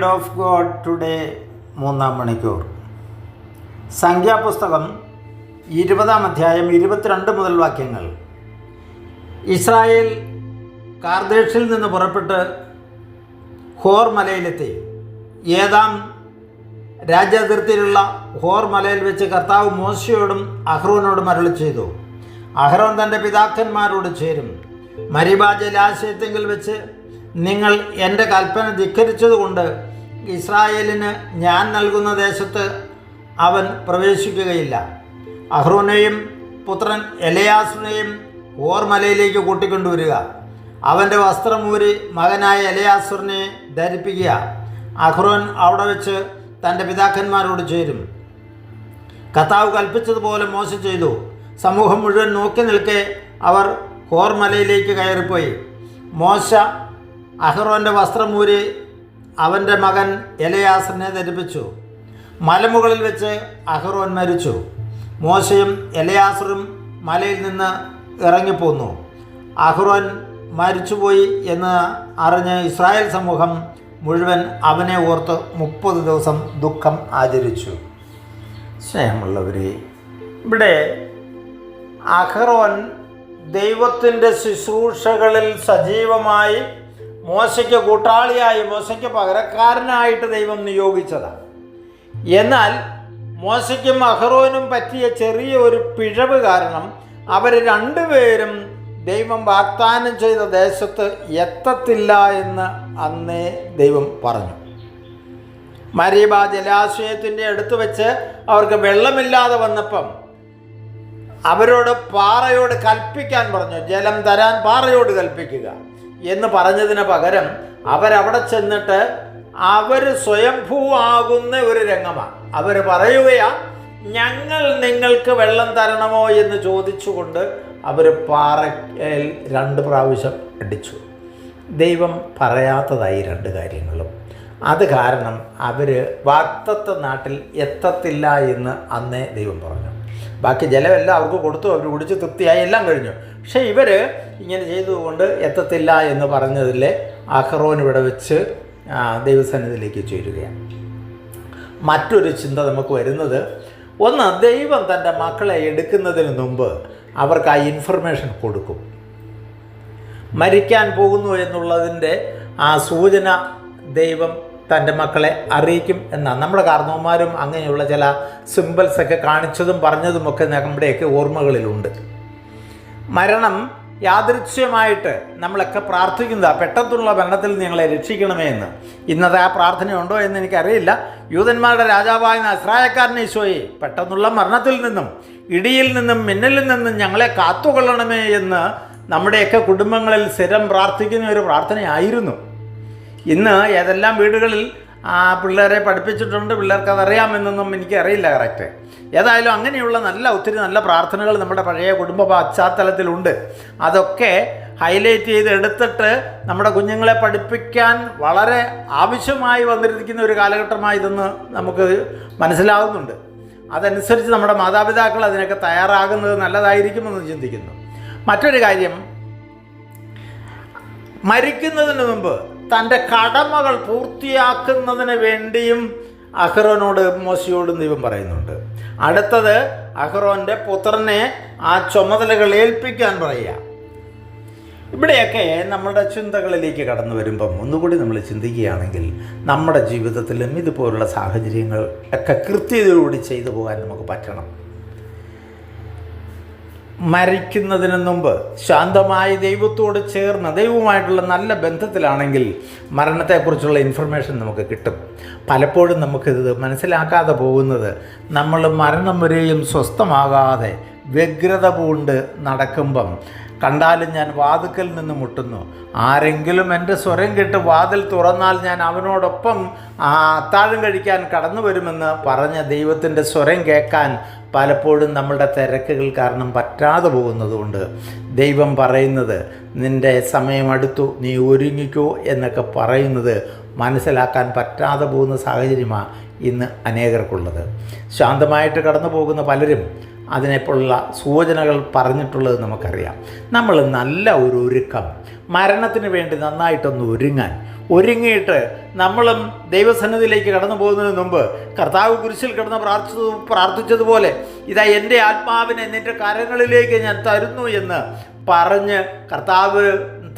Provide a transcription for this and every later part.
Word of God today മൂന്നാം മണിക്കൂർ. സംഖ്യാപുസ്തകം ഇരുപതാം അധ്യായം ഇരുപത്തിരണ്ട് മുതൽ വാക്യങ്ങൾ. ഇസ്രായേൽ കാർദേശിൽ നിന്ന് പുറപ്പെട്ട് ഹോർ മലയിലെത്തി. ഏതാം രാജ്യാതിർത്തിയിലുള്ള ഹോർ മലയിൽ വെച്ച് കർത്താവ് മോശയോടും അഹ്റോനോടും അരുളി ചെയ്തു. അഹ്റോൻ തന്റെ പിതാക്കന്മാരോട് ചേരും മരിബാജലാശയത്തെങ്കിൽ വെച്ച് നിങ്ങൾ എന്റെ കൽപ്പന ധിക്കരിച്ചതുകൊണ്ട് ഇസ്രായേലിന് ഞാൻ നൽകുന്ന ദേശത്ത് അവൻ പ്രവേശിക്കുകയില്ല. അഹ്റോനെയും പുത്രൻ എലയാസുനെയും ഓർമലയിലേക്ക് കൂട്ടിക്കൊണ്ടുവരിക. അവന്റെ വസ്ത്രമൂരി മകനായ എലയാസുറിനെ ധരിപ്പിക്കുക. അഹ്റോൻ അവിടെ വെച്ച് തന്റെ പിതാക്കന്മാരോട് ചേരും. കഥാവ് കൽപ്പിച്ചതുപോലെ മോശം ചെയ്തു. സമൂഹം മുഴുവൻ നോക്കി നിൽക്കെ അവർ ഹോർമലയിലേക്ക് കയറിപ്പോയി. മോശ അഹ്റോന്റെ വസ്ത്രമൂരി അവന്റെ മകൻ എലയാസറിനെ ധരിപ്പിച്ചു. മലമുകളിൽ വെച്ച് അഹ്റോൻ മരിച്ചു. മോശയും എലയാസറും മലയിൽ നിന്ന് ഇറങ്ങിപ്പോന്നു. അഹ്റോൻ മരിച്ചുപോയി എന്ന് അറിഞ്ഞ് ഇസ്രായേൽ സമൂഹം മുഴുവൻ അവനെ ഓർത്ത് മുപ്പത് ദിവസം ദുഃഖം ആചരിച്ചു. സ്നേഹമുള്ളവരെ ഇവിടെ അഹ്റോൻ ദൈവത്തിന്റെ ശുശ്രൂഷകളിൽ സജീവമായി മോശയ്ക്ക് കൂട്ടാളിയായി മോശയ്ക്ക് പകരക്കാരനായിട്ട് ദൈവം നിയോഗിച്ചതാണ് എന്നാൽ മോശയ്ക്കും അഹ്റോനും പറ്റിയ ചെറിയ ഒരു പിഴവ് കാരണം അവർ രണ്ടുപേരും ദൈവം വാഗ്ദാനം ചെയ്ത ദേശത്ത് എത്തത്തില്ല എന്ന് അന്നേ ദൈവം പറഞ്ഞു. മരീബ ജലാശയത്തിന്റെ അടുത്ത് വെച്ച് അവർക്ക് വെള്ളമില്ലാതെ വന്നപ്പം അവരോട് പാറയോട് കൽപ്പിക്കാൻ പറഞ്ഞു. ജലം തരാൻ പാറയോട് കൽപ്പിക്കുക. എന്ന് പറഞ്ഞതിന് പകരം അവരവിടെ ചെന്നിട്ട് അവർ സ്വയംഭൂവാകുന്ന ഒരു രംഗമാണ്. അവർ പറയുകയാ ഞങ്ങൾ നിങ്ങൾക്ക് വെള്ളം തരണമോ? എന്ന് ചോദിച്ചുകൊണ്ട് അവർ പാറയിൽ രണ്ട് പ്രാവശ്യം അടിച്ചു. ദൈവം പറയാത്തതായി രണ്ട് കാര്യങ്ങളും. അത് കാരണം അവർ വാക്തത്വ നാട്ടിൽ എത്തത്തില്ല എന്ന് അന്നേ ദൈവം പറഞ്ഞു. ബാക്കി ജലമെല്ലാം അവർക്ക് കൊടുത്തു അവർ കുടിച്ച് തൃപ്തിയായി എല്ലാം കഴിഞ്ഞു. പക്ഷേ ഇവർ ഇങ്ങനെ ചെയ്തതുകൊണ്ട് എത്തത്തില്ല എന്ന് പറഞ്ഞതിൽ അഹ്റോൻ ഇവിടെ വെച്ച് ദൈവസന്നിധിയിലേക്ക് ചേരുകയാണ്. മറ്റൊരു ചിന്ത നമുക്ക് വരുന്നത് ഒന്ന് ദൈവം തന്റെ മക്കളെ എടുക്കുന്നതിന് മുമ്പ് അവർക്ക് ആ ഇൻഫർമേഷൻ കൊടുക്കും. മരിക്കാൻ പോകുന്നു എന്നുള്ളതിന്റെ ആ സൂചന ദൈവം തന്റെ മക്കളെ അറിയിക്കും എന്നാണ്. നമ്മുടെ കാരണവന്മാരും അങ്ങനെയുള്ള ചില സിമ്പിൾസൊക്കെ കാണിച്ചതും പറഞ്ഞതുമൊക്കെ നമ്മുടെയൊക്കെ ഓർമ്മകളിലുണ്ട്. മരണം യാദൃച്ഛ്യമായിട്ട് നമ്മളൊക്കെ പ്രാർത്ഥിക്കുന്നതാണ് പെട്ടെന്നുള്ള മരണത്തിൽ ഞങ്ങളെ രക്ഷിക്കണമേ എന്ന്. ഇന്നത്തെ ആ പ്രാർത്ഥനയുണ്ടോ എന്ന് എനിക്കറിയില്ല. യൂതന്മാരുടെ രാജാവായ അസ്രായക്കാരനെ ഈശോയെ പെട്ടെന്നുള്ള മരണത്തിൽ നിന്നും ഇടിയിൽ നിന്നും മിന്നലിൽ നിന്നും ഞങ്ങളെ കാത്തുകൊള്ളണമേ എന്ന് നമ്മുടെയൊക്കെ കുടുംബങ്ങളിൽ സ്ഥിരം പ്രാർത്ഥിക്കുന്ന ഒരു പ്രാർത്ഥനയായിരുന്നു. ഇന്ന് ഏതെല്ലാം വീടുകളിൽ പിള്ളേരെ പഠിപ്പിച്ചിട്ടുണ്ട് പിള്ളേർക്ക് അതറിയാമെന്നൊന്നും എനിക്കറിയില്ല കറക്റ്റ് ഏതായാലും അങ്ങനെയുള്ള നല്ല ഒത്തിരി നല്ല പ്രാർത്ഥനകൾ നമ്മുടെ പഴയ കുടുംബ പശ്ചാത്തലത്തിലുണ്ട്. അതൊക്കെ ഹൈലൈറ്റ് ചെയ്ത് എടുത്തിട്ട് നമ്മുടെ കുഞ്ഞുങ്ങളെ പഠിപ്പിക്കാൻ വളരെ ആവശ്യമായി വന്നിരിക്കുന്ന ഒരു കാലഘട്ടമായി ഇതെന്ന് നമുക്ക് മനസ്സിലാകുന്നുണ്ട് അതനുസരിച്ച് നമ്മുടെ മാതാപിതാക്കൾ അതിനൊക്കെ തയ്യാറാകുന്നത് നല്ലതായിരിക്കുമെന്ന് ചിന്തിക്കുന്നു. മറ്റൊരു കാര്യം മരിക്കുന്നതിന് മുമ്പ് തന്റെ കടമകൾ പൂർത്തിയാക്കുന്നതിന് വേണ്ടിയും അഹ്റോനോട് മോശയോടും ദൈവം പറയുന്നുണ്ട്. അടുത്തത് അഹ്റോന്റെ പുത്രനെ ആ ചുമതലകൾ ഏൽപ്പിക്കാൻ പറയുക. ഇവിടെയൊക്കെ നമ്മുടെ ചിന്തകളിലേക്ക് കടന്നു വരുമ്പം ഒന്നുകൂടി നമ്മൾ ചിന്തിക്കുകയാണെങ്കിൽ നമ്മുടെ ജീവിതത്തിലും ഇതുപോലുള്ള സാഹചര്യങ്ങൾ ഒക്കെ കൃത്യതയോടുകൂടി ചെയ്തു പോകാൻ നമുക്ക് പറ്റണം. മരിക്കുന്നതിന് മുമ്പ് ശാന്തമായി ദൈവത്തോട് ചേർന്ന് ദൈവവുമായിട്ടുള്ള നല്ല ബന്ധത്തിലാണെങ്കിൽ മരണത്തെക്കുറിച്ചുള്ള ഇൻഫർമേഷൻ നമുക്ക് കിട്ടും. പലപ്പോഴും നമുക്കിത് മനസ്സിലാക്കാതെ പോകുന്നത് നമ്മൾ മരണം വരെയും സ്വസ്ഥമാകാതെ വ്യഗ്രത പൂണ്ട് നടക്കുമ്പം. കണ്ടാലും ഞാൻ വാതുക്കൽ നിന്ന് മുട്ടുന്നു. ആരെങ്കിലും എന്റെ സ്വരം കേട്ട് വാതിൽ തുറന്നാൽ ഞാൻ അവനോടൊപ്പം അത്താഴം കഴിക്കാൻ കടന്നു വരുമെന്ന് പറഞ്ഞ ദൈവത്തിന്റെ സ്വരം കേൾക്കാൻ പലപ്പോഴും നമ്മളുടെ തിരക്കുകൾ കാരണം പറ്റാതെ പോകുന്നതുകൊണ്ട് ദൈവം പറയുന്നത് നിന്റെ സമയം അടുത്തു നീ ഒരുങ്ങിക്കോ എന്നൊക്കെ പറയുന്നത് മനസ്സിലാക്കാൻ പറ്റാതെ പോകുന്ന സാഹചര്യമാണ് ഇന്ന് അനേകർക്കുള്ളത്. ശാന്തമായിട്ട് കടന്നു പോകുന്ന പലരും അതിനെപ്പോലുള്ള സൂചനകൾ പറഞ്ഞിട്ടുള്ളത് നമുക്കറിയാം. നമ്മൾ നല്ല ഒരു ഒരുക്കം മരണത്തിന് വേണ്ടി നന്നായിട്ടൊന്ന് ഒരുങ്ങാൻ ഒരുങ്ങിയിട്ട് നമ്മളും ദൈവസന്നിധിയിലേക്ക് കടന്നു പോകുന്നതിന് മുമ്പ് കർത്താവ് കുരിശിൽ കിടന്ന് പ്രാർത്ഥിച്ചത് പ്രാർത്ഥിച്ചതുപോലെ ഇതാ എന്റെ ആത്മാവിനെ നിന്റെ കരങ്ങളിലേക്ക് ഞാൻ തരുന്നു എന്ന് പറഞ്ഞ് കർത്താവ്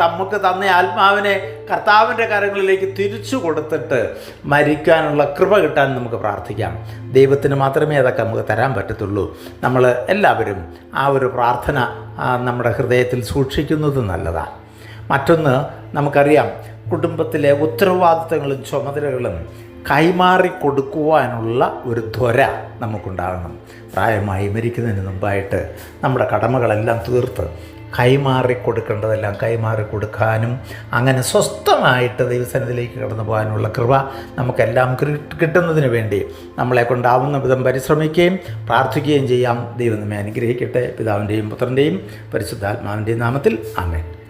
നമുക്ക് തന്ന ആത്മാവിനെ കർത്താവിന്റെ കരങ്ങളിലേക്ക് തിരിച്ചു കൊടുത്തിട്ട് മരിക്കാനുള്ള കൃപ കിട്ടാൻ നമുക്ക് പ്രാർത്ഥിക്കാം. ദൈവത്തിന് മാത്രമേ അതൊക്കെ നമുക്ക് തരാൻ പറ്റത്തുള്ളൂ. നമ്മൾ എല്ലാവരും ആ ഒരു പ്രാർത്ഥന നമ്മുടെ ഹൃദയത്തിൽ സൂക്ഷിക്കുന്നത് നല്ലതാണ് മറ്റൊന്ന് നമുക്കറിയാം കുടുംബത്തിലെ ഉത്തരവാദിത്തങ്ങളും ചുമതലകളും കൈമാറി കൊടുക്കുവാനുള്ള ഒരു ത്വര നമുക്കുണ്ടാകണം. പ്രായമായി മരിക്കുന്നതിന് മുമ്പായിട്ട് നമ്മുടെ കടമകളെല്ലാം തീർത്ത് കൈമാറി കൊടുക്കേണ്ടതെല്ലാം കൈമാറി കൊടുക്കാനും അങ്ങനെ സ്വസ്ഥമായിട്ട് ദൈവസന്നിധിയിലേക്ക് കടന്നു പോകാനുള്ള കൃപ നമുക്കെല്ലാം കിട്ടുന്നതിന് വേണ്ടി നമ്മളെ കൊണ്ടാവുന്ന വിധം പരിശ്രമിക്കുകയും പ്രാർത്ഥിക്കുകയും ചെയ്യാം. ദൈവം നമ്മെ അനുഗ്രഹിക്കട്ടെ. പിതാവിന്റെയും പുത്രന്റെയും പരിശുദ്ധാത്മാവിന്റെയും നാമത്തിൽ ആമേൻ.